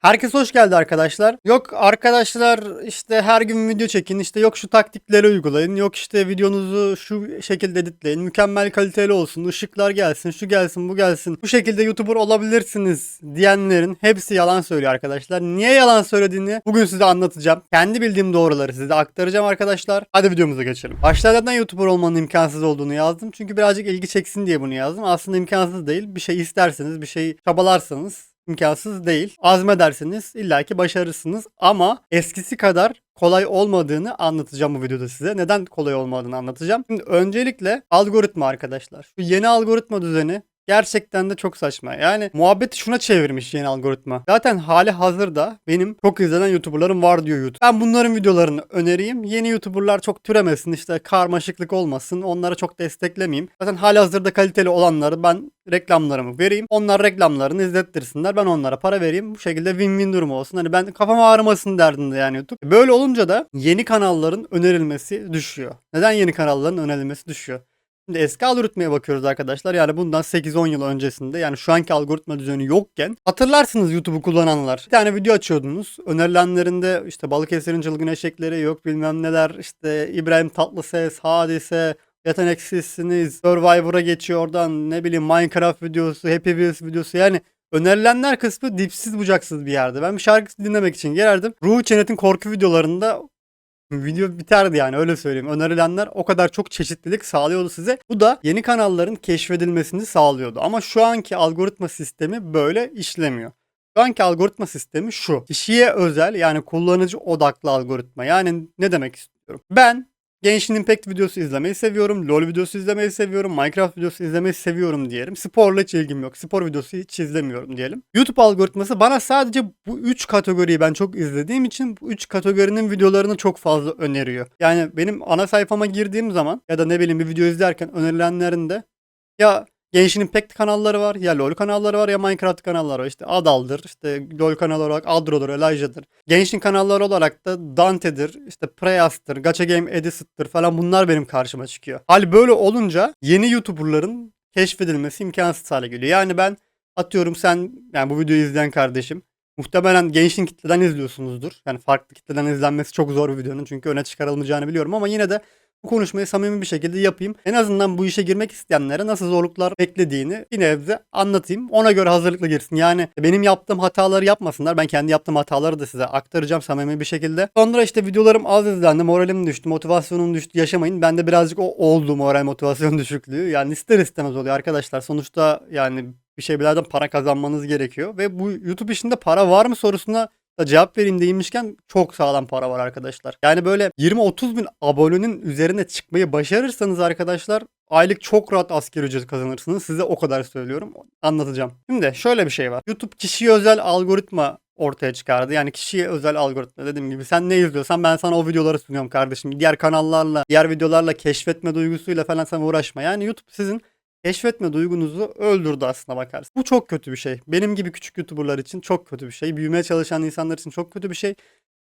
Herkes hoş geldi arkadaşlar. Yok arkadaşlar işte her gün video çekin işte yok şu taktikleri uygulayın yok işte videonuzu şu şekilde editleyin mükemmel kaliteli olsun ışıklar gelsin şu gelsin bu gelsin bu şekilde YouTuber olabilirsiniz diyenlerin hepsi yalan söylüyor arkadaşlar. Niye yalan söylediğini bugün size anlatacağım. Kendi bildiğim doğruları size aktaracağım arkadaşlar. Hadi videomuza geçelim. Başlarda YouTuber olmanın imkansız olduğunu yazdım. Çünkü birazcık ilgi çeksin diye bunu yazdım. Aslında imkansız değil. Bir şey isterseniz bir şey çabalarsanız imkansız değil. Azmedersiniz illaki başarırsınız ama eskisi kadar kolay olmadığını anlatacağım bu videoda size. Neden kolay olmadığını anlatacağım. Şimdi öncelikle algoritma arkadaşlar. Şu yeni algoritma düzeni gerçekten de çok saçma. Yani muhabbeti şuna çevirmiş yeni algoritma. Zaten hali hazırda benim çok izlenen YouTuber'larım var diyor YouTube. Ben bunların videolarını önereyim. Yeni YouTuber'lar çok türemesin işte karmaşıklık olmasın. Onlara çok desteklemeyeyim. Zaten hali hazırda kaliteli olanları ben reklamlarımı vereyim. Onlar reklamlarını izlettirsinler. Ben onlara para vereyim. Bu şekilde win-win durumu olsun. Hani ben kafam ağrımasın derdinde yani YouTube. Böyle olunca da yeni kanalların önerilmesi düşüyor. Neden yeni kanalların önerilmesi düşüyor? Şimdi eski algoritmaya bakıyoruz arkadaşlar. Yani bundan 8-10 yıl öncesinde yani şu anki algoritma düzeni yokken hatırlarsınız YouTube'u kullananlar. Bir tane video açıyordunuz. Önerilenlerinde işte Balıkesir'in çılgın eşekleri yok bilmem neler işte İbrahim Tatlıses, Hadise, yeteneksizsiniz, Survivor'a geçiyor oradan ne bileyim Minecraft videosu, Happy Wheels videosu yani önerilenler kısmı dipsiz bucaksız bir yerde. Ben bir şarkı dinlemek için girerdim. Ruhu Çenet'in korku videolarında Video biterdi yani öyle söyleyeyim. Önerilenler o kadar çok çeşitlilik sağlıyordu size. Bu da yeni kanalların keşfedilmesini sağlıyordu. Ama şu anki algoritma sistemi böyle işlemiyor. Şu anki algoritma sistemi şu. Kişiye özel yani kullanıcı odaklı algoritma. Yani ne demek istiyorum? Ben Genshin Impact videosu izlemeyi seviyorum. LoL videosu izlemeyi seviyorum. Minecraft videosu izlemeyi seviyorum diyelim. Sporla hiç ilgim yok. Spor videosu hiç izlemiyorum diyelim. YouTube algoritması bana sadece bu 3 kategoriyi ben çok izlediğim için bu 3 kategorinin videolarını çok fazla öneriyor. Yani benim ana sayfama girdiğim zaman ya da ne bileyim bir video izlerken önerilenlerinde ya Genshin Impact kanalları var, ya LoL kanalları var ya Minecraft kanalları var. İşte Adal'dır, işte LoL kanalı olarak Adro'dur, Elijah'dır. Genshin kanalları olarak da Dante'dir, işte Preyas'tır, Gacha Game Edisit'tir falan bunlar benim karşıma çıkıyor. Hal böyle olunca yeni YouTuber'ların keşfedilmesi imkansız hale geliyor. Yani ben atıyorum sen yani bu videoyu izleyen kardeşim Muhtemelen gençin kitleden izliyorsunuzdur. Yani farklı kitleden izlenmesi çok zor bir videonun çünkü öne çıkarılmayacağını biliyorum ama yine de bu konuşmayı samimi bir şekilde yapayım. En azından bu işe girmek isteyenlere nasıl zorluklar beklediğini bir nebze anlatayım. Ona göre hazırlıklı girsin. Yani benim yaptığım hataları yapmasınlar. Ben kendi yaptığım hataları da size aktaracağım samimi bir şekilde. Sonra işte videolarım az izlendi. Moralim düştü. Motivasyonum düştü. Yaşamayın. Ben de birazcık o oldu moral motivasyon düşüklüğü. Yani ister istemez oluyor arkadaşlar. Sonuçta yani bir şeylerden para kazanmanız gerekiyor. Ve bu YouTube işinde para var mı sorusuna da cevap vereyim değinmişken çok sağlam para var arkadaşlar. Yani böyle 20-30 bin abonenin üzerine çıkmayı başarırsanız arkadaşlar aylık çok rahat asker ücret kazanırsınız. Size o kadar söylüyorum. Anlatacağım. Şimdi şöyle bir şey var. YouTube kişiye özel algoritma ortaya çıkardı. Yani kişiye özel algoritma dediğim gibi sen ne izliyorsan ben sana o videoları sunuyorum kardeşim. Diğer kanallarla, diğer videolarla keşfetme duygusuyla falan sen uğraşma. Yani YouTube sizin keşfetme duygunuzu öldürdü aslına bakarsın. Bu çok kötü bir şey. Benim gibi küçük YouTuber'lar için çok kötü bir şey. Büyümeye çalışan insanlar için çok kötü bir şey.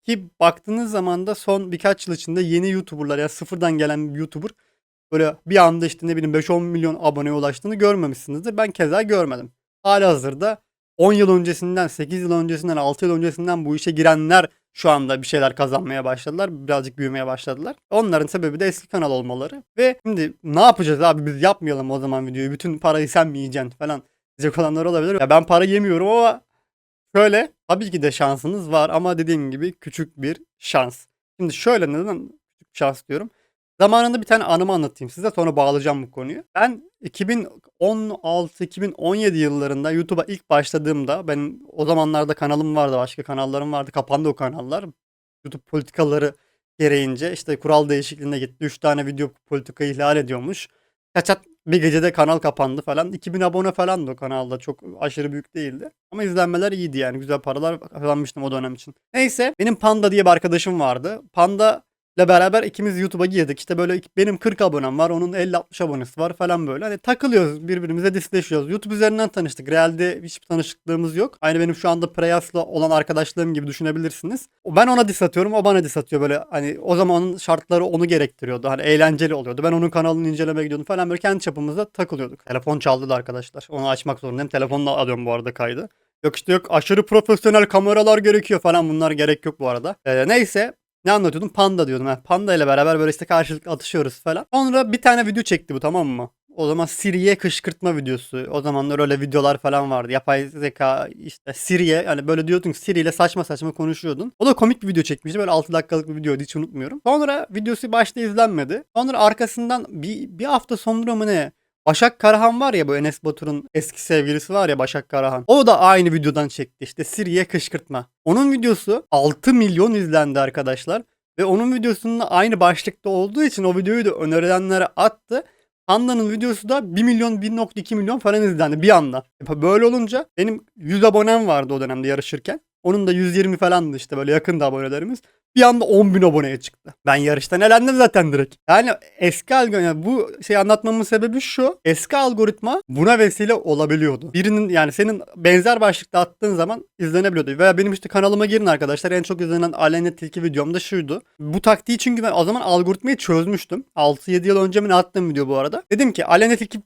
Ki baktığınız zaman da son birkaç yıl içinde yeni YouTuber'lar ya sıfırdan gelen bir YouTuber böyle bir anda işte ne bileyim 5-10 milyon aboneye ulaştığını görmemişsinizdir. Ben keza görmedim. Hala hazırda 10 yıl öncesinden, 8 yıl öncesinden, 6 yıl öncesinden bu işe girenler şu anda bir şeyler kazanmaya başladılar. Birazcık büyümeye başladılar. Onların sebebi de eski kanal olmaları. Ve şimdi ne yapacağız abi biz yapmayalım o zaman videoyu. Bütün parayı sen mi yiyeceksin falan diyecek olanlar olabilir. Ya ben para yemiyorum ama şöyle tabii ki de şansınız var ama dediğim gibi küçük bir şans. Şimdi şöyle neden küçük şans diyorum. Zamanında bir tane anımı anlatayım size sonra bağlayacağım bu konuyu. Ben 2016-2017 yıllarında YouTube'a ilk başladığımda benim o zamanlarda kanalım vardı başka kanallarım vardı kapandı o kanallar. YouTube politikaları gereğince işte kural değişikliğine gitti. 3 tane video politika ihlal ediyormuş. Kaçat bir gecede kanal kapandı falan. 2000 abone falan o kanalda çok aşırı büyük değildi. Ama izlenmeler iyiydi yani güzel paralar kazanmıştım o dönem için. Neyse benim Panda diye bir arkadaşım vardı. Panda ile beraber ikimiz YouTube'a girdik. İşte böyle benim 40 abonem var. Onun 50-60 abonesi var falan böyle. Hani takılıyoruz birbirimize disleşiyoruz. YouTube üzerinden tanıştık. Realde hiçbir tanışıklığımız yok. Aynı benim şu anda Preyas'la olan arkadaşlığım gibi düşünebilirsiniz. Ben ona dis atıyorum. O bana dis atıyor böyle. Hani o zamanın şartları onu gerektiriyordu. Hani eğlenceli oluyordu. Ben onun kanalını incelemeye gidiyordum falan böyle kendi çapımızda takılıyorduk. Telefon çaldı da arkadaşlar. Onu açmak zorundayım. Telefonla alıyorum bu arada kaydı. Yok işte yok aşırı profesyonel kameralar gerekiyor falan bunlar gerek yok bu arada. Ee, neyse ne anlatıyordum? Panda diyordum. Ha. Panda ile beraber böyle işte karşılıklı atışıyoruz falan. Sonra bir tane video çekti bu tamam mı? O zaman Siri'ye kışkırtma videosu. O zamanlar öyle videolar falan vardı. Yapay zeka işte Siri'ye yani böyle diyordun Siri ile saçma saçma konuşuyordun. O da komik bir video çekmişti. Böyle 6 dakikalık bir videoydu hiç unutmuyorum. Sonra videosu başta izlenmedi. Sonra arkasından bir, bir hafta sonra mı ne? Başak Karahan var ya bu Enes Batur'un eski sevgilisi var ya Başak Karahan. O da aynı videodan çekti işte Siri'ye kışkırtma. Onun videosu 6 milyon izlendi arkadaşlar. Ve onun videosunun aynı başlıkta olduğu için o videoyu da önerilenlere attı. Panda'nın videosu da 1 milyon 1.2 milyon falan izlendi bir anda. E, Böyle olunca benim 100 abonem vardı o dönemde yarışırken. Onun da 120 falandı işte böyle yakında abonelerimiz. Bir anda 10 bin aboneye çıktı. Ben yarıştan elendim zaten direkt. Yani eski algoritma yani bu şey anlatmamın sebebi şu. Eski algoritma buna vesile olabiliyordu. Birinin yani senin benzer başlıkta attığın zaman izlenebiliyordu. Veya benim işte kanalıma girin arkadaşlar. En çok izlenen Aleyna Tilki videom da şuydu. Bu taktiği çünkü ben o zaman algoritmayı çözmüştüm. 6-7 yıl önce mi attığım video bu arada. Dedim ki Aleyna Tilki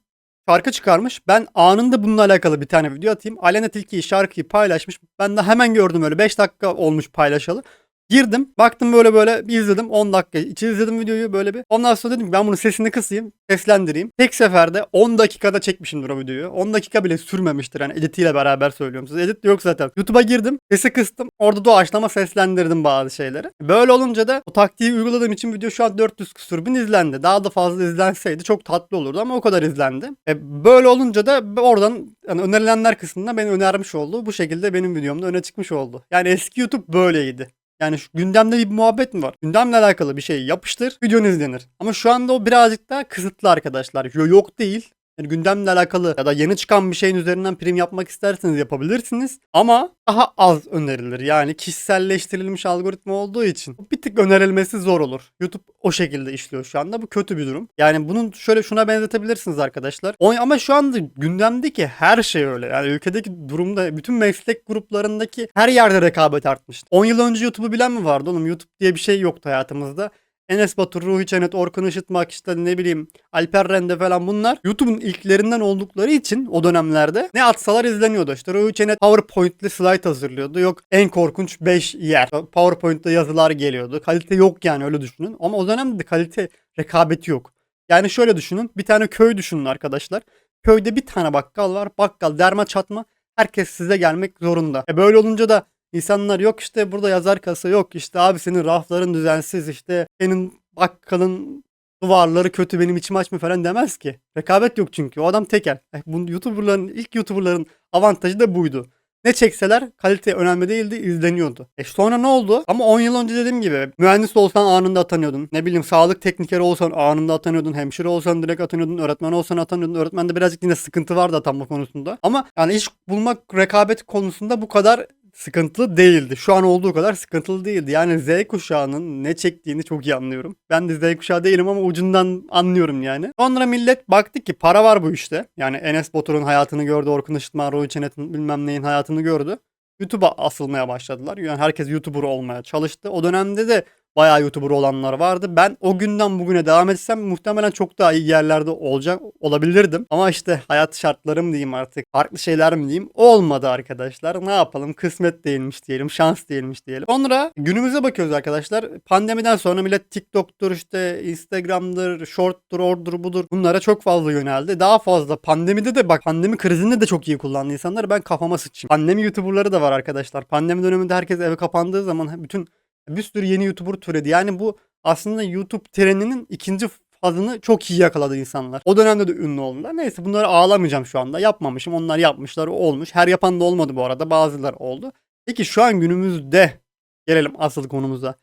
şarkı çıkarmış. Ben anında bununla alakalı bir tane video atayım. Aleyna Tilki şarkıyı paylaşmış. Ben de hemen gördüm öyle 5 dakika olmuş paylaşalı. Girdim. Baktım böyle böyle bir izledim. 10 dakika içi izledim videoyu böyle bir. Ondan sonra dedim ki ben bunu sesini kısayım. Seslendireyim. Tek seferde 10 dakikada çekmişimdir o videoyu. 10 dakika bile sürmemiştir. Yani editiyle beraber söylüyorum size. Edit yok zaten. YouTube'a girdim. Sesi kıstım. Orada doğaçlama seslendirdim bazı şeyleri. Böyle olunca da o taktiği uyguladığım için video şu an 400 küsur bin izlendi. Daha da fazla izlenseydi çok tatlı olurdu ama o kadar izlendi. E böyle olunca da oradan yani önerilenler kısmında beni önermiş oldu. Bu şekilde benim videomda öne çıkmış oldu. Yani eski YouTube böyleydi. Yani şu gündemde bir muhabbet mi var? Gündemle alakalı bir şey yapıştır, videon izlenir. Ama şu anda o birazcık daha kısıtlı arkadaşlar. Yo- Yok değil. Yani gündemle alakalı ya da yeni çıkan bir şeyin üzerinden prim yapmak isterseniz yapabilirsiniz. Ama daha az önerilir. Yani kişiselleştirilmiş algoritma olduğu için bir tık önerilmesi zor olur. YouTube o şekilde işliyor şu anda. Bu kötü bir durum. Yani bunun şöyle şuna benzetebilirsiniz arkadaşlar. Ama şu anda gündemdeki her şey öyle. Yani ülkedeki durumda bütün meslek gruplarındaki her yerde rekabet artmış. 10 yıl önce YouTube'u bilen mi vardı oğlum? YouTube diye bir şey yoktu hayatımızda. Enes Batur, Ruhi Çenet, Orkun Işıtmak işte ne bileyim Alper Rende falan bunlar YouTube'un ilklerinden oldukları için o dönemlerde ne atsalar izleniyordu. İşte Ruhi Çenet PowerPoint'li slide hazırlıyordu. Yok en korkunç 5 yer. PowerPoint'te yazılar geliyordu. Kalite yok yani öyle düşünün. Ama o dönemde de kalite rekabeti yok. Yani şöyle düşünün. Bir tane köy düşünün arkadaşlar. Köyde bir tane bakkal var. Bakkal derme çatma. Herkes size gelmek zorunda. E böyle olunca da İnsanlar yok işte burada yazar kasa yok işte abi senin rafların düzensiz işte senin bakkalın duvarları kötü benim içim açma falan demez ki. Rekabet yok çünkü o adam tekel. Eh, Bu YouTuber'ların ilk YouTuber'ların avantajı da buydu. Ne çekseler kalite önemli değildi izleniyordu. E sonra ne oldu? Ama 10 yıl önce dediğim gibi mühendis olsan anında atanıyordun. Ne bileyim sağlık teknikeri olsan anında atanıyordun. Hemşire olsan direkt atanıyordun. Öğretmen olsan atanıyordun. Öğretmende birazcık yine sıkıntı vardı atanma konusunda. Ama yani iş bulmak rekabet konusunda bu kadar sıkıntılı değildi. Şu an olduğu kadar sıkıntılı değildi. Yani Z kuşağının ne çektiğini çok iyi anlıyorum. Ben de Z kuşağı değilim ama ucundan anlıyorum yani. Sonra millet baktı ki para var bu işte. Yani Enes Batur'un hayatını gördü. Orkun Işıtma, Roy Çenet'in bilmem neyin hayatını gördü. YouTube'a asılmaya başladılar. Yani herkes YouTuber olmaya çalıştı. O dönemde de bayağı YouTuber olanlar vardı. Ben o günden bugüne devam etsem muhtemelen çok daha iyi yerlerde olacak olabilirdim. Ama işte hayat şartlarım diyeyim artık. Farklı şeyler mi diyeyim? Olmadı arkadaşlar. Ne yapalım? Kısmet değilmiş diyelim. Şans değilmiş diyelim. Sonra günümüze bakıyoruz arkadaşlar. Pandemiden sonra millet TikTok'tur işte Instagram'dır, Short'tur, ordur budur. Bunlara çok fazla yöneldi. Daha fazla pandemide de bak pandemi krizinde de çok iyi kullandı insanlar. Ben kafama sıçayım. Pandemi YouTuber'ları da var arkadaşlar. Pandemi döneminde herkes eve kapandığı zaman bütün bir sürü yeni YouTuber türedi. Yani bu aslında YouTube treninin ikinci fazını çok iyi yakaladı insanlar. O dönemde de ünlü oldular. Neyse bunları ağlamayacağım şu anda. Yapmamışım. Onlar yapmışlar. olmuş. Her yapan da olmadı bu arada. Bazıları oldu. Peki şu an günümüzde gelelim asıl konumuza.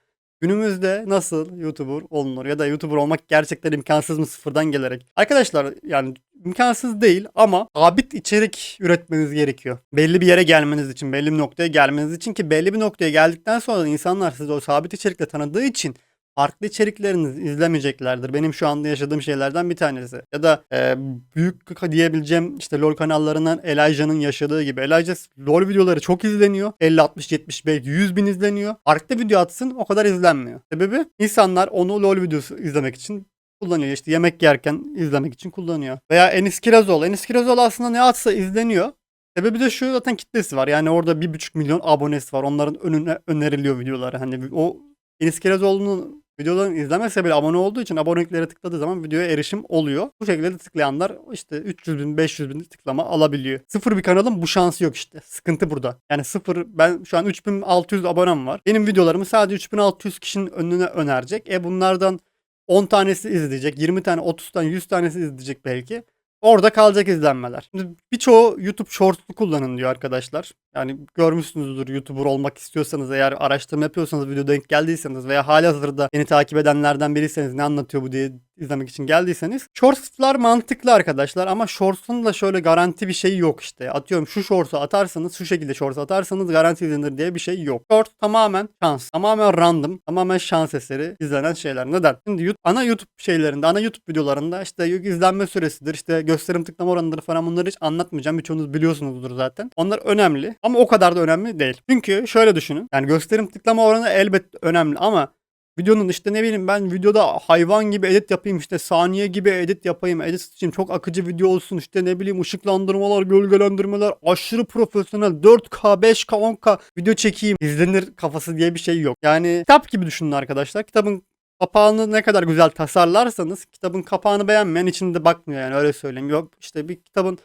Günümüzde nasıl YouTuber olunur ya da YouTuber olmak gerçekten imkansız mı sıfırdan gelerek? Arkadaşlar yani imkansız değil ama sabit içerik üretmeniz gerekiyor. Belli bir yere gelmeniz için, belli bir noktaya gelmeniz için ki belli bir noktaya geldikten sonra insanlar sizi o sabit içerikle tanıdığı için farklı içeriklerinizi izlemeyeceklerdir. Benim şu anda yaşadığım şeylerden bir tanesi. Ya da e, büyük diyebileceğim işte LoL kanallarından Elijah'nın yaşadığı gibi. Elijah LoL videoları çok izleniyor. 50, 60, 70, belki 100 bin izleniyor. Farklı video atsın o kadar izlenmiyor. Sebebi insanlar onu LoL videosu izlemek için kullanıyor. İşte yemek yerken izlemek için kullanıyor. Veya Enis Kirazoğlu. Enis Kirazoğlu aslında ne atsa izleniyor. Sebebi de şu zaten kitlesi var. Yani orada 1,5 milyon abonesi var. Onların önüne öneriliyor videoları. Hani o Enis Kirazoğlu'nun videolarını izlemese bile abone olduğu için aboneliklere tıkladığı zaman videoya erişim oluyor. Bu şekilde de tıklayanlar işte 300 bin 500 bin tıklama alabiliyor. Sıfır bir kanalın bu şansı yok işte. Sıkıntı burada. Yani sıfır ben şu an 3600 abonem var. Benim videolarımı sadece 3600 kişinin önüne önerecek. E bunlardan 10 tanesi izleyecek. 20 tane 30 tane 100 tanesi izleyecek belki. Orada kalacak izlenmeler. Birçoğu YouTube Shorts'u kullanın diyor arkadaşlar. Yani görmüşsünüzdür YouTuber olmak istiyorsanız eğer araştırma yapıyorsanız video denk geldiyseniz veya halihazırda beni takip edenlerden biriyseniz ne anlatıyor bu diye izlemek için geldiyseniz. Shorts'lar mantıklı arkadaşlar ama Shorts'un da şöyle garanti bir şey yok işte. Atıyorum şu Shorts'u atarsanız şu şekilde Shorts atarsanız garanti izlenir diye bir şey yok. Shorts tamamen şans. Tamamen random. Tamamen şans eseri izlenen şeyler. Neden? Şimdi YouTube- ana YouTube şeylerinde, ana YouTube videolarında işte izlenme süresidir, işte gösterim tıklama oranıdır falan bunları hiç anlatmayacağım. Birçoğunuz biliyorsunuzdur zaten. Onlar önemli ama o kadar da önemli değil. Çünkü şöyle düşünün. Yani gösterim tıklama oranı elbet önemli ama videonun işte ne bileyim ben videoda hayvan gibi edit yapayım işte saniye gibi edit yapayım edit için çok akıcı video olsun işte ne bileyim ışıklandırmalar gölgelendirmeler aşırı profesyonel 4K 5K 10K video çekeyim izlenir kafası diye bir şey yok. Yani kitap gibi düşünün arkadaşlar kitabın kapağını ne kadar güzel tasarlarsanız kitabın kapağını beğenmeyen içinde bakmıyor yani öyle söyleyeyim. Yok işte bir kitabın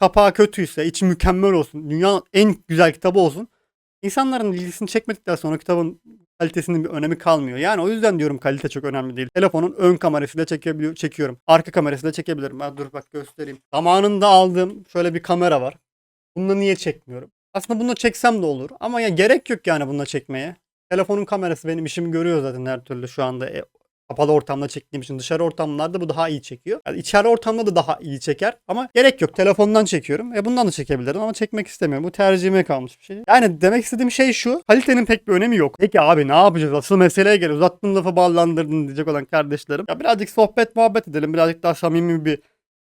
kapağı kötüyse içi mükemmel olsun dünyanın en güzel kitabı olsun İnsanların ilgisini çekmedikten sonra kitabın kalitesinin bir önemi kalmıyor. Yani o yüzden diyorum kalite çok önemli değil. Telefonun ön kamerasıyla çekebiliyor, çekiyorum. Arka kamerasıyla çekebilirim. Ha, dur bak göstereyim. Zamanında aldığım şöyle bir kamera var. Bununla niye çekmiyorum? Aslında bununla çeksem de olur. Ama ya gerek yok yani bununla çekmeye. Telefonun kamerası benim işimi görüyor zaten her türlü şu anda. E, kapalı ortamda çektiğim için dışarı ortamlarda bu daha iyi çekiyor. Yani içeri ortamda da daha iyi çeker ama gerek yok. Telefondan çekiyorum. E bundan da çekebilirim ama çekmek istemiyorum. Bu tercihime kalmış bir şey. Yani demek istediğim şey şu. Kalitenin pek bir önemi yok. Peki abi ne yapacağız? Asıl meseleye gel. Uzattın lafı ballandırdın diyecek olan kardeşlerim. Ya birazcık sohbet muhabbet edelim. Birazcık daha samimi bir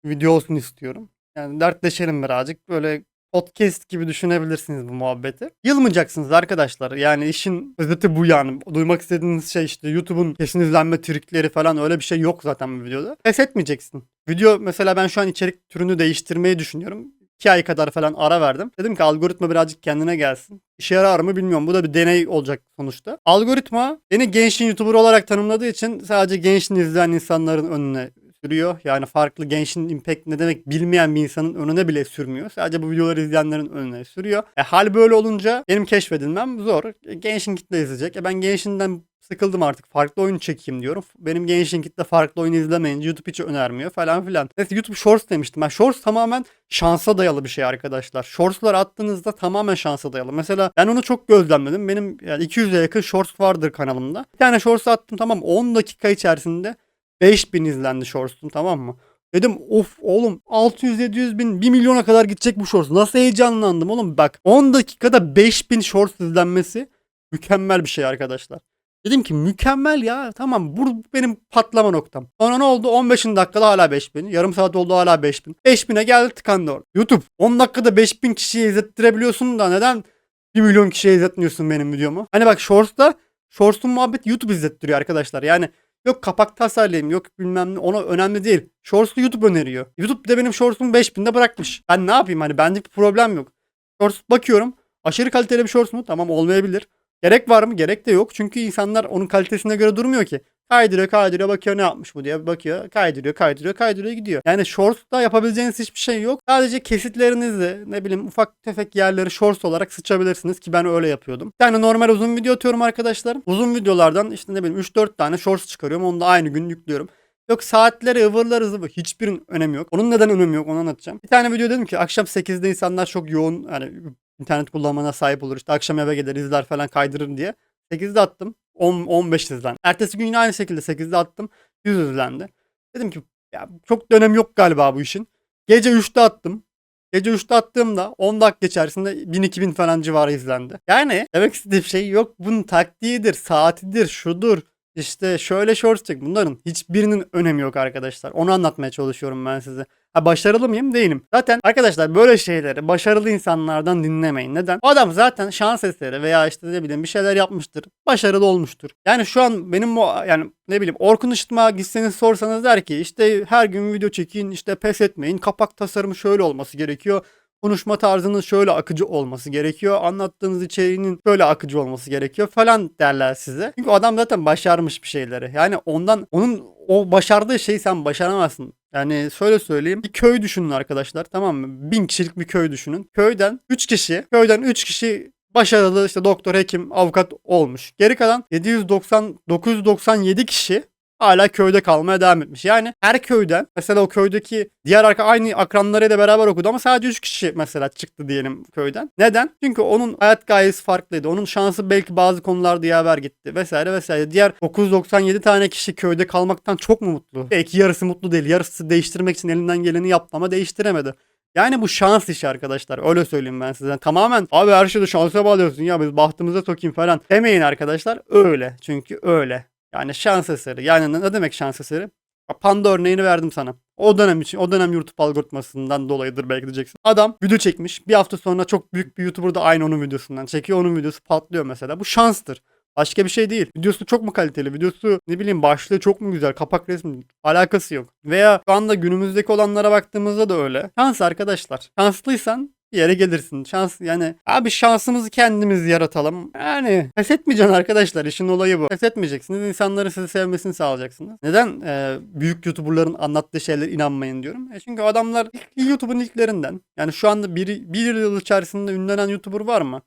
video olsun istiyorum. Yani dertleşelim birazcık. Böyle podcast gibi düşünebilirsiniz bu muhabbeti. Yılmayacaksınız arkadaşlar. Yani işin özeti bu yani. Duymak istediğiniz şey işte YouTube'un kesin izlenme trikleri falan öyle bir şey yok zaten bu videoda. Pes etmeyeceksin. Video mesela ben şu an içerik türünü değiştirmeyi düşünüyorum. 2 ay kadar falan ara verdim. Dedim ki algoritma birazcık kendine gelsin. İşe yarar mı bilmiyorum. Bu da bir deney olacak sonuçta. Algoritma beni gençin YouTuber olarak tanımladığı için sadece gençin izleyen insanların önüne sürüyor. Yani farklı gençin impact ne demek bilmeyen bir insanın önüne bile sürmüyor. Sadece bu videoları izleyenlerin önüne sürüyor. E, hal böyle olunca benim keşfedilmem zor. E, gençin kitle izleyecek. E, ben gençinden sıkıldım artık. Farklı oyun çekeyim diyorum. Benim gençin kitle farklı oyun izlemeyince YouTube hiç önermiyor falan filan. Neyse YouTube Shorts demiştim. Ben Shorts tamamen şansa dayalı bir şey arkadaşlar. Shorts'lar attığınızda tamamen şansa dayalı. Mesela ben onu çok gözlemledim. Benim yani 200'e yakın Shorts vardır kanalımda. Bir tane Shorts attım tamam 10 dakika içerisinde 5000 izlendi Shorts'um tamam mı? Dedim of oğlum 600-700 bin 1 milyona kadar gidecek bu Shorts. Nasıl heyecanlandım oğlum bak 10 dakikada 5000 Shorts izlenmesi mükemmel bir şey arkadaşlar. Dedim ki mükemmel ya tamam bu benim patlama noktam. Sonra ne oldu 15 dakikada hala 5000 yarım saat oldu hala 5000. 5000'e geldi tıkandı orada. YouTube 10 dakikada 5000 kişiye izlettirebiliyorsun da neden 1 milyon kişiye izletmiyorsun benim videomu? Hani bak Shorts'ta Shorts'un muhabbet YouTube izlettiriyor arkadaşlar yani Yok kapak tasarlayayım yok bilmem ne ona önemli değil. Shorts'u YouTube öneriyor. YouTube bir de benim Shorts'umu 5000'de bırakmış. Ben ne yapayım hani bende bir problem yok. Shorts bakıyorum. Aşırı kaliteli bir Shorts mu? Tamam olmayabilir. Gerek var mı? Gerek de yok. Çünkü insanlar onun kalitesine göre durmuyor ki. Kaydırıyor kaydırıyor bakıyor ne yapmış bu diye bakıyor. Kaydırıyor kaydırıyor kaydırıyor gidiyor. Yani Shorts'ta yapabileceğiniz hiçbir şey yok. Sadece kesitlerinizi ne bileyim ufak tefek yerleri Shorts olarak sıçabilirsiniz ki ben öyle yapıyordum. Bir tane normal uzun video atıyorum arkadaşlar. Uzun videolardan işte ne bileyim 3-4 tane Shorts çıkarıyorum. Onu da aynı gün yüklüyorum. Yok saatleri ıvırlar zıvır hiçbirinin önemi yok. Onun neden önemi yok onu anlatacağım. Bir tane video dedim ki akşam 8'de insanlar çok yoğun hani internet kullanmana sahip olur. İşte akşam eve gelir izler falan kaydırır diye. 8'de attım. 10, 15 izlendi. Ertesi gün yine aynı şekilde 8'de attım. 100 izlendi. Dedim ki ya çok dönem yok galiba bu işin. Gece 3'te attım. Gece 3'te attığımda 10 dakika içerisinde 1000-2000 falan civarı izlendi. Yani demek istediğim şey yok. Bunun taktiğidir, saatidir, şudur. İşte şöyle shorts çek. Bunların hiçbirinin önemi yok arkadaşlar. Onu anlatmaya çalışıyorum ben size. Ha başarılı mıyım? Değilim. Zaten arkadaşlar böyle şeyleri başarılı insanlardan dinlemeyin. Neden? O adam zaten şans eseri veya işte ne bileyim bir şeyler yapmıştır. Başarılı olmuştur. Yani şu an benim bu yani ne bileyim Orkun Işıtmak'a gitseniz sorsanız der ki işte her gün video çekin işte pes etmeyin. Kapak tasarımı şöyle olması gerekiyor. konuşma tarzının şöyle akıcı olması gerekiyor. Anlattığınız içeriğinin şöyle akıcı olması gerekiyor falan derler size. Çünkü adam zaten başarmış bir şeyleri. Yani ondan onun o başardığı şeyi sen başaramazsın. Yani şöyle söyleyeyim. Bir köy düşünün arkadaşlar tamam mı? Bin kişilik bir köy düşünün. Köyden 3 kişi, köyden 3 kişi başarılı işte doktor, hekim, avukat olmuş. Geri kalan 790 997 kişi hala köyde kalmaya devam etmiş. Yani her köyden mesela o köydeki diğer arka aynı akranlarıyla beraber okudu ama sadece 3 kişi mesela çıktı diyelim köyden. Neden? Çünkü onun hayat gayesi farklıydı. Onun şansı belki bazı konularda yaver gitti vesaire vesaire. Diğer 997 tane kişi köyde kalmaktan çok mu mutlu? Belki yarısı mutlu değil. Yarısı değiştirmek için elinden geleni yaptı ama değiştiremedi. Yani bu şans işi arkadaşlar. Öyle söyleyeyim ben size. Tamamen abi her şeyi şansa bağlıyorsun ya biz bahtımıza sokayım falan demeyin arkadaşlar. Öyle. Çünkü öyle. Yani şans eseri. Yani ne demek şans eseri? Panda örneğini verdim sana. O dönem için, o dönem YouTube algoritmasından dolayıdır belki diyeceksin. Adam video çekmiş. Bir hafta sonra çok büyük bir YouTuber da aynı onun videosundan çekiyor. Onun videosu patlıyor mesela. Bu şanstır. Başka bir şey değil. Videosu çok mu kaliteli? Videosu ne bileyim başlığı çok mu güzel? Kapak resmi alakası yok. Veya şu anda günümüzdeki olanlara baktığımızda da öyle. Şans arkadaşlar. Şanslıysan bir yere gelirsin. Şans yani abi şansımızı kendimiz yaratalım. Yani pes etmeyeceksin arkadaşlar. İşin olayı bu. Pes etmeyeceksiniz. İnsanların sizi sevmesini sağlayacaksınız. Neden e, büyük YouTuber'ların anlattığı şeylere inanmayın diyorum. E çünkü adamlar ilk, YouTube'un ilklerinden. Yani şu anda bir, bir yıl içerisinde ünlenen YouTuber var mı?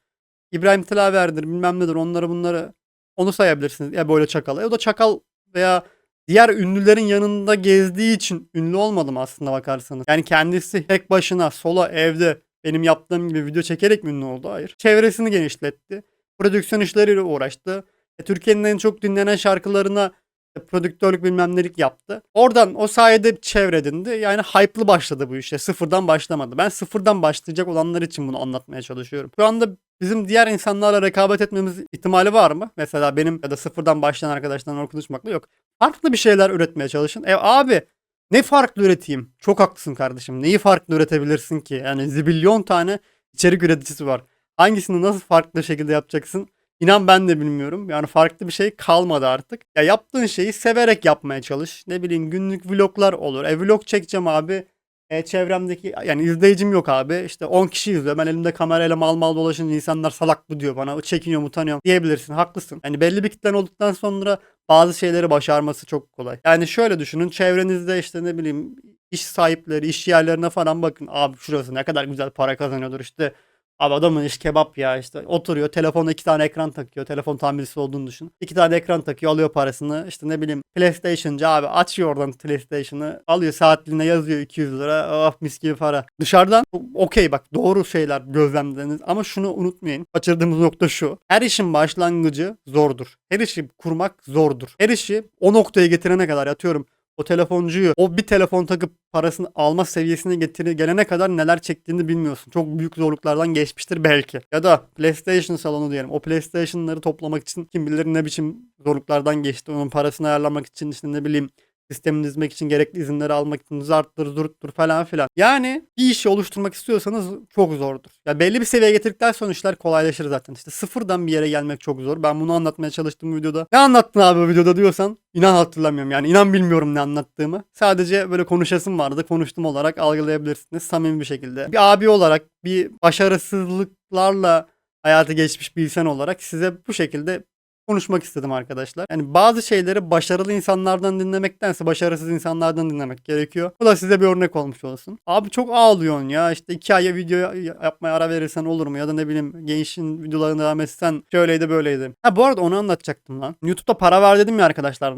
İbrahim Tilaver'dir bilmem nedir onları bunları onu sayabilirsiniz. Ya böyle çakal. E o da çakal veya diğer ünlülerin yanında gezdiği için ünlü olmadım aslında bakarsanız. Yani kendisi tek başına sola evde benim yaptığım gibi video çekerek mi ünlü oldu? Hayır. Çevresini genişletti. Prodüksiyon işleriyle uğraştı. E, Türkiye'nin en çok dinlenen şarkılarına e, prodüktörlük bilmem nelik yaptı. Oradan o sayede çevre edindi. Yani hype'lı başladı bu işe. Sıfırdan başlamadı. Ben sıfırdan başlayacak olanlar için bunu anlatmaya çalışıyorum. Şu anda bizim diğer insanlarla rekabet etmemiz ihtimali var mı? Mesela benim ya da sıfırdan başlayan arkadaşlarla konuşmakla yok. Farklı bir şeyler üretmeye çalışın. E abi ne farklı üreteyim? Çok haklısın kardeşim. Neyi farklı üretebilirsin ki? Yani zibilyon tane içerik üreticisi var. Hangisini nasıl farklı şekilde yapacaksın? İnan ben de bilmiyorum. Yani farklı bir şey kalmadı artık. Ya yaptığın şeyi severek yapmaya çalış. Ne bileyim günlük vloglar olur. E vlog çekeceğim abi. E, çevremdeki yani izleyicim yok abi. İşte 10 kişi izliyor. Ben elimde kamerayla mal mal dolaşınca insanlar salak bu diyor bana. Çekiniyorum utanıyorum diyebilirsin. Haklısın. Yani belli bir kitlen olduktan sonra bazı şeyleri başarması çok kolay. Yani şöyle düşünün. Çevrenizde işte ne bileyim iş sahipleri, iş yerlerine falan bakın. Abi şurası ne kadar güzel para kazanıyordur işte. Abi adamın iş kebap ya işte oturuyor telefonda iki tane ekran takıyor telefon tamircisi olduğunu düşün. İki tane ekran takıyor alıyor parasını işte ne bileyim PlayStation'cı abi açıyor oradan PlayStation'ı alıyor saatliğine yazıyor 200 lira oh mis gibi para. Dışarıdan okey bak doğru şeyler gözlemlediniz ama şunu unutmayın kaçırdığımız nokta şu. Her işin başlangıcı zordur. Her işi kurmak zordur. Her işi o noktaya getirene kadar atıyorum o telefoncuyu o bir telefon takıp parasını alma seviyesine getiri gelene kadar neler çektiğini bilmiyorsun. Çok büyük zorluklardan geçmiştir belki. Ya da PlayStation salonu diyelim. O PlayStation'ları toplamak için kim bilir ne biçim zorluklardan geçti. Onun parasını ayarlamak için işte ne bileyim sistemini dizmek için gerekli izinleri almak için zarttır zurttur falan filan. Yani bir işi oluşturmak istiyorsanız çok zordur. Ya belli bir seviyeye getirdikten sonra işler kolaylaşır zaten. İşte sıfırdan bir yere gelmek çok zor. Ben bunu anlatmaya çalıştım videoda. Ne anlattın abi videoda diyorsan inan hatırlamıyorum yani inan bilmiyorum ne anlattığımı. Sadece böyle konuşasım vardı. Konuştum olarak algılayabilirsiniz samimi bir şekilde. Bir abi olarak bir başarısızlıklarla hayatı geçmiş bir insan olarak size bu şekilde konuşmak istedim arkadaşlar. Yani bazı şeyleri başarılı insanlardan dinlemektense başarısız insanlardan dinlemek gerekiyor. Bu da size bir örnek olmuş olsun. Abi çok ağlıyorsun ya işte iki aya video yapmaya ara verirsen olur mu? Ya da ne bileyim gençin videolarını devam etsen şöyleydi böyleydi. Ha bu arada onu anlatacaktım lan. YouTube'da para var dedim ya arkadaşlar.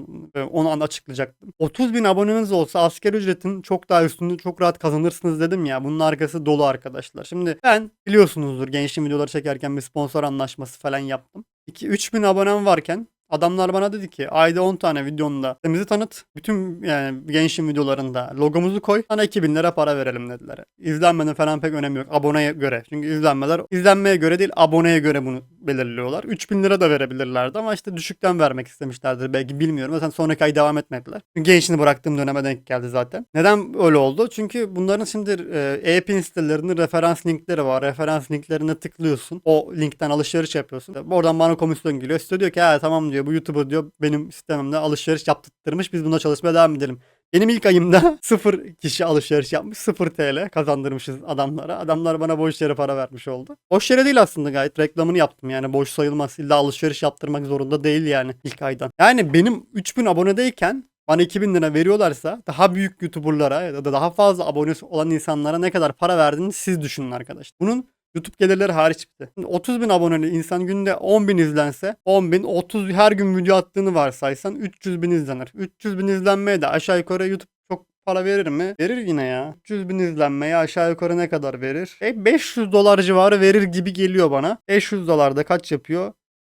Onu açıklayacaktım. 30 bin aboneniz olsa asker ücretin çok daha üstünde çok rahat kazanırsınız dedim ya. Bunun arkası dolu arkadaşlar. Şimdi ben biliyorsunuzdur gençin videoları çekerken bir sponsor anlaşması falan yaptım. 2-3 bin abonem varken adamlar bana dedi ki ayda 10 tane videonda temizi tanıt. Bütün yani gençin videolarında logomuzu koy. Sana 2000 lira para verelim dediler. İzlenmenin falan pek önemi yok. Aboneye göre. Çünkü izlenmeler izlenmeye göre değil aboneye göre bunu belirliyorlar. 3000 lira da verebilirlerdi ama işte düşükten vermek istemişlerdir. Belki bilmiyorum. Zaten sonraki ay devam etmediler. Çünkü gençini bıraktığım döneme denk geldi zaten. Neden öyle oldu? Çünkü bunların şimdi e, e-pin sitelerinin referans linkleri var. Referans linklerine tıklıyorsun. O linkten alışveriş yapıyorsun. Oradan bana komisyon geliyor. Site diyor ki ha tamam diyor bu YouTuber diyor benim sistemimde alışveriş yaptırtmış. Biz buna çalışmaya devam edelim. Benim ilk ayımda 0 kişi alışveriş yapmış. 0 TL kazandırmışız adamlara. Adamlar bana boş yere para vermiş oldu. Boş yere değil aslında gayet reklamını yaptım yani boş sayılmaz. İlla alışveriş yaptırmak zorunda değil yani ilk aydan. Yani benim 3000 abonedeyken bana 2000 lira veriyorlarsa daha büyük YouTuber'lara ya da daha fazla abonesi olan insanlara ne kadar para verdiğini siz düşünün arkadaşlar. Bunun YouTube gelirleri hariç. Şimdi 30 bin aboneli insan günde 10 bin izlense 10 bin 30 her gün video attığını varsaysan 300 bin izlenir. 300 bin izlenmeye de aşağı yukarı YouTube çok para verir mi? Verir yine ya. 300 bin izlenmeye aşağı yukarı ne kadar verir? E 500 dolar civarı verir gibi geliyor bana. 500 dolar da kaç yapıyor?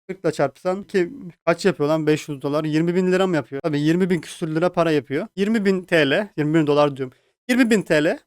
40 ile çarpsan ki kaç yapıyor lan 500 dolar? 20 bin lira mı yapıyor? Tabii 20 bin küsür lira para yapıyor. 20 bin TL, 20 bin dolar diyorum. 20 bin TL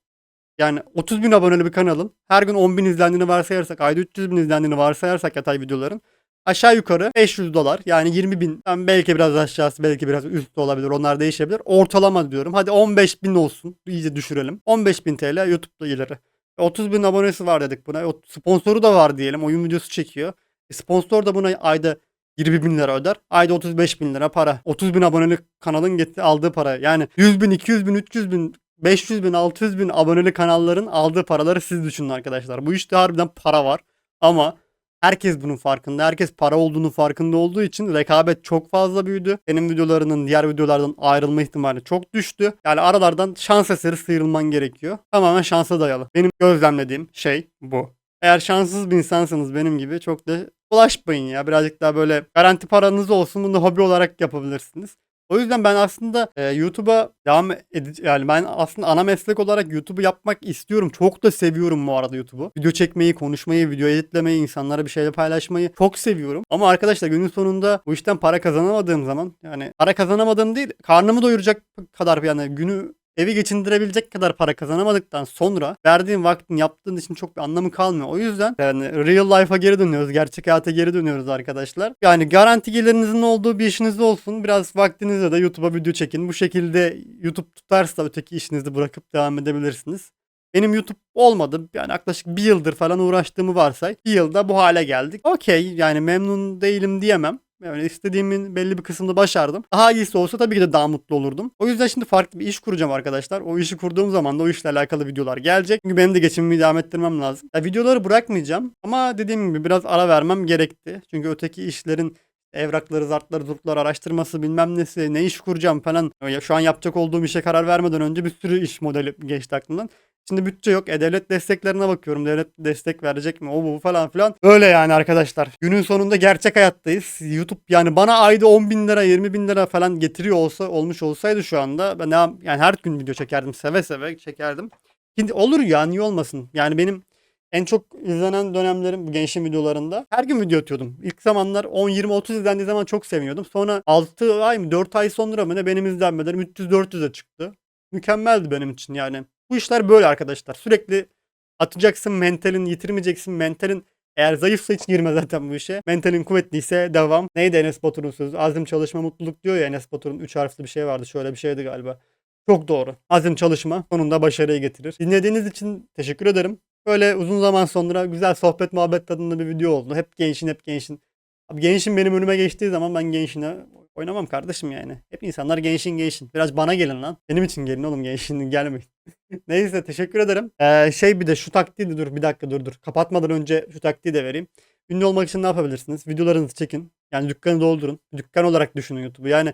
yani 30 bin aboneli bir kanalın her gün 10 bin izlendiğini varsayarsak, ayda 300 bin izlendiğini varsayarsak yatay videoların aşağı yukarı 500 dolar yani 20 bin yani belki biraz aşağısı belki biraz üstü olabilir onlar değişebilir. Ortalama diyorum hadi 15 bin olsun iyice düşürelim. 15 bin TL YouTube'da ileri. 30 bin abonesi var dedik buna. Sponsoru da var diyelim. Oyun videosu çekiyor. E, Sponsor da buna ayda 20 bin lira öder. Ayda 35 bin lira para. 30 bin abonelik kanalın getir, aldığı para. Yani 100 bin, 200 bin, 300 bin, 500 bin, 600 bin aboneli kanalların aldığı paraları siz düşünün arkadaşlar. Bu işte harbiden para var. Ama herkes bunun farkında. Herkes para olduğunu farkında olduğu için rekabet çok fazla büyüdü. Benim videolarının diğer videolardan ayrılma ihtimali çok düştü. Yani aralardan şans eseri sıyrılman gerekiyor. Tamamen şansa dayalı. Benim gözlemlediğim şey bu. Eğer şanssız bir insansınız benim gibi çok da bulaşmayın ya. Birazcık daha böyle garanti paranız olsun bunu hobi olarak yapabilirsiniz. O yüzden ben aslında e, YouTube'a devam edeceğim. Yani ben aslında ana meslek olarak YouTube'u yapmak istiyorum. Çok da seviyorum bu arada YouTube'u. Video çekmeyi, konuşmayı, video editlemeyi, insanlara bir şeyler paylaşmayı çok seviyorum. Ama arkadaşlar günün sonunda bu işten para kazanamadığım zaman yani para kazanamadığım değil karnımı doyuracak kadar yani günü evi geçindirebilecek kadar para kazanamadıktan sonra verdiğin vaktin yaptığın için çok bir anlamı kalmıyor. O yüzden yani real life'a geri dönüyoruz. Gerçek hayata geri dönüyoruz arkadaşlar. Yani garanti gelirinizin olduğu bir işiniz olsun. Biraz vaktinizle de YouTube'a video çekin. Bu şekilde YouTube tutarsa öteki işinizi bırakıp devam edebilirsiniz. Benim YouTube olmadı. Yani yaklaşık bir yıldır falan uğraştığımı varsay. Bir yılda bu hale geldik. Okey yani memnun değilim diyemem. Yani istediğimin belli bir kısmını başardım. Daha iyisi olsa tabii ki de daha mutlu olurdum. O yüzden şimdi farklı bir iş kuracağım arkadaşlar. O işi kurduğum zaman da o işle alakalı videolar gelecek. Çünkü benim de geçimimi devam ettirmem lazım. Ya videoları bırakmayacağım ama dediğim gibi biraz ara vermem gerekti. Çünkü öteki işlerin evrakları, zartları, zurtları araştırması bilmem nesi, ne iş kuracağım falan. Ya Şu an yapacak olduğum işe karar vermeden önce bir sürü iş modeli geçti aklımdan. Şimdi bütçe yok. E devlet desteklerine bakıyorum. Devlet destek verecek mi? O bu falan filan. Öyle yani arkadaşlar. Günün sonunda gerçek hayattayız. YouTube yani bana ayda 10 bin lira 20 bin lira falan getiriyor olsa olmuş olsaydı şu anda ben devam, yani her gün video çekerdim. Seve seve çekerdim. Şimdi olur ya niye olmasın? Yani benim en çok izlenen dönemlerim bu gençliğin videolarında. Her gün video atıyordum. İlk zamanlar 10, 20, 30 izlendiği zaman çok seviniyordum. Sonra 6 ay mı 4 ay sonra mı ne benim izlenmelerim 300-400'e çıktı. Mükemmeldi benim için yani. Bu işler böyle arkadaşlar. Sürekli atacaksın mentalin yitirmeyeceksin. Mentalin eğer zayıfsa hiç girme zaten bu işe. Mentalin kuvvetliyse devam. Neydi Enes Batur'un sözü? Azim çalışma mutluluk diyor ya Enes Batur'un 3 harfli bir şey vardı. Şöyle bir şeydi galiba. Çok doğru. Azim çalışma sonunda başarıyı getirir. Dinlediğiniz için teşekkür ederim. Böyle uzun zaman sonra güzel sohbet muhabbet tadında bir video oldu. Hep gençin hep gençin. Abi gençin benim önüme geçtiği zaman ben gençine oynamam kardeşim yani. Hep insanlar gençin gençin. Biraz bana gelin lan. Benim için gelin oğlum gençin gelmeyin. Neyse teşekkür ederim. Ee, şey bir de şu taktiği de dur bir dakika dur dur. Kapatmadan önce şu taktiği de vereyim. Ünlü olmak için ne yapabilirsiniz? Videolarınızı çekin. Yani dükkanı doldurun. Dükkan olarak düşünün YouTube'u. Yani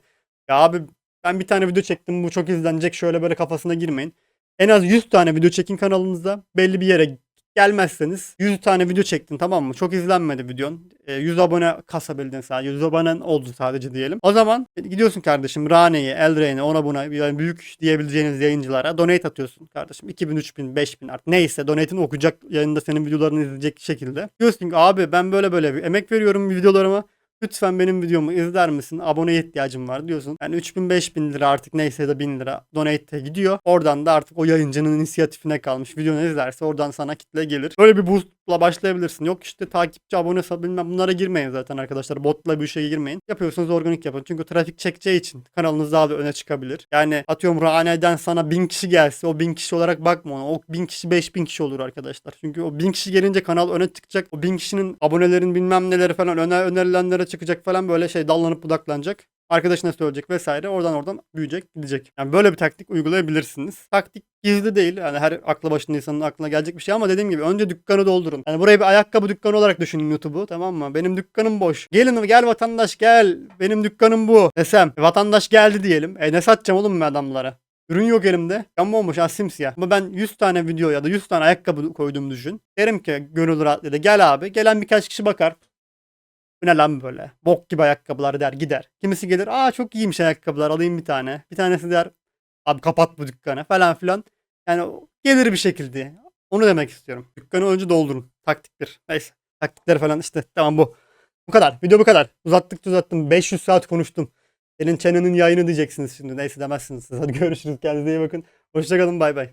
ya abi ben bir tane video çektim bu çok izlenecek şöyle böyle kafasına girmeyin. En az 100 tane video çekin kanalınızda belli bir yere gelmezseniz 100 tane video çektin tamam mı? Çok izlenmedi videon. E, 100 abone kasabildin sadece. 100 abonen oldu sadece diyelim. O zaman gidiyorsun kardeşim Rane'ye, Eldrain'e ona buna yani büyük diyebileceğiniz yayıncılara donate atıyorsun kardeşim. 2000, 3000, 5000 artık neyse donate'ini okuyacak yayında senin videolarını izleyecek şekilde. Diyorsun ki abi ben böyle böyle emek veriyorum videolarıma. Lütfen benim videomu izler misin? Aboneye ihtiyacım var diyorsun. Yani 3000 5000 lira artık neyse de 1000 lira donate'e gidiyor. Oradan da artık o yayıncının inisiyatifine kalmış. Videonu izlerse oradan sana kitle gelir. Böyle bir boostla başlayabilirsin. Yok işte takipçi abone bilmem bunlara girmeyin zaten arkadaşlar. Botla bir işe girmeyin. Yapıyorsunuz organik yapın. Çünkü trafik çekeceği için kanalınız daha da öne çıkabilir. Yani atıyorum Rane'den sana 1000 kişi gelse o 1000 kişi olarak bakma ona. O 1000 kişi 5000 kişi olur arkadaşlar. Çünkü o 1000 kişi gelince kanal öne çıkacak. O 1000 kişinin abonelerin bilmem neleri falan öne önerilenlere çıkacak falan böyle şey dallanıp budaklanacak. Arkadaşına söyleyecek vesaire. Oradan oradan büyüyecek, gidecek. Yani böyle bir taktik uygulayabilirsiniz. Taktik gizli değil. Yani her aklı başında insanın aklına gelecek bir şey ama dediğim gibi önce dükkanı doldurun. Yani burayı bir ayakkabı dükkanı olarak düşünün YouTube'u tamam mı? Benim dükkanım boş. Gelin gel vatandaş gel. Benim dükkanım bu desem. E, vatandaş geldi diyelim. E ne satacağım oğlum ben adamlara? Ürün yok elimde. Cam olmuş ha simsiyah. Ama ben 100 tane video ya da 100 tane ayakkabı koyduğumu düşün. Derim ki gönül rahatlığıyla gel abi. Gelen birkaç kişi bakar. Bu ne lan böyle? Bok gibi ayakkabılar der gider. Kimisi gelir aa çok iyiymiş ayakkabılar alayım bir tane. Bir tanesi der abi kapat bu dükkanı falan filan. Yani gelir bir şekilde. Onu demek istiyorum. Dükkanı önce doldurun. Taktik bir. Neyse. Taktikler falan işte tamam bu. Bu kadar. Video bu kadar. Uzattıkça uzattım. 500 saat konuştum. Senin çenenin yayını diyeceksiniz şimdi. Neyse demezsiniz. Hadi görüşürüz. Kendinize iyi bakın. Hoşçakalın. Bay bay.